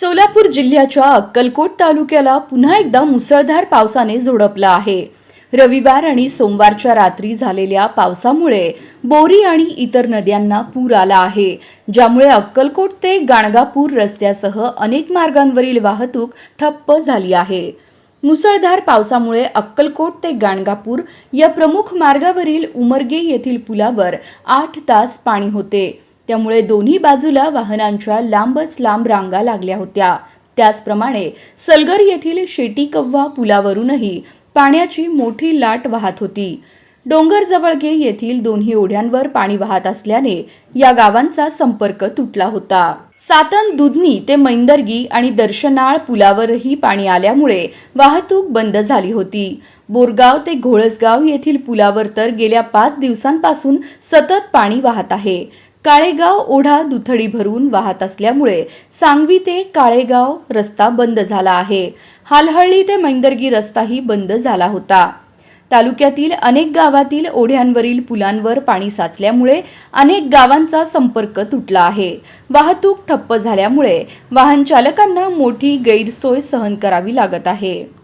सोलापूर जिल्ह्याच्या अक्कलकोट तालुक्याला पुन्हा एकदा मुसळधार पावसाने झोडपला आहे. रविवार आणि सोमवारच्या रात्री झालेल्या पावसामुळे बोरी आणि इतर नद्यांना पूर आला आहे. ज्यामुळे अक्कलकोट ते गाणगापूर रस्त्यासह अनेक मार्गांवरील वाहतूक ठप्प झाली आहे. मुसळधार पावसामुळे अक्कलकोट ते गाणगापूर या प्रमुख मार्गावरील उमरगे येथील पुलावर आठ तास पाणी होते. त्यामुळे दोन्ही बाजूला वाहनांच्या लांबच लांब रांगा लागल्या होत्या. त्याचप्रमाणे सलगर येथील शेटीकव्वा पुलावरूनही पाण्याची मोठी लाट वाहत होती. डोंगरजवळगे येथील दोन्ही ओढ्यांवर पाणी वाहत असल्याने या गावांचा संपर्क तुटला होता. सातन दुधनी ते मैंदर्गी आणि दर्शनाळ पुलावरही पाणी आल्यामुळे वाहतूक बंद झाली होती. बोरगाव ते घोळसगाव येथील पुलावर तर गेल्या पाच दिवसांपासून सतत पाणी वाहत आहे. काळेगाव ओढा दुथडी भरून वाहत असल्यामुळे सांगवी ते काळेगाव रस्ता बंद झाला आहे. हालहळ्ळी ते मैंदर्गी रस्ताही बंद झाला होता. तालुक्यातील अनेक गावातील ओढ्यांवरील पुलांवर पाणी साचल्यामुळे अनेक गावांचा संपर्क तुटला आहे. वाहतूक ठप्प झाल्यामुळे वाहन चालकांना मोठी गैरसोय सहन करावी लागत आहे.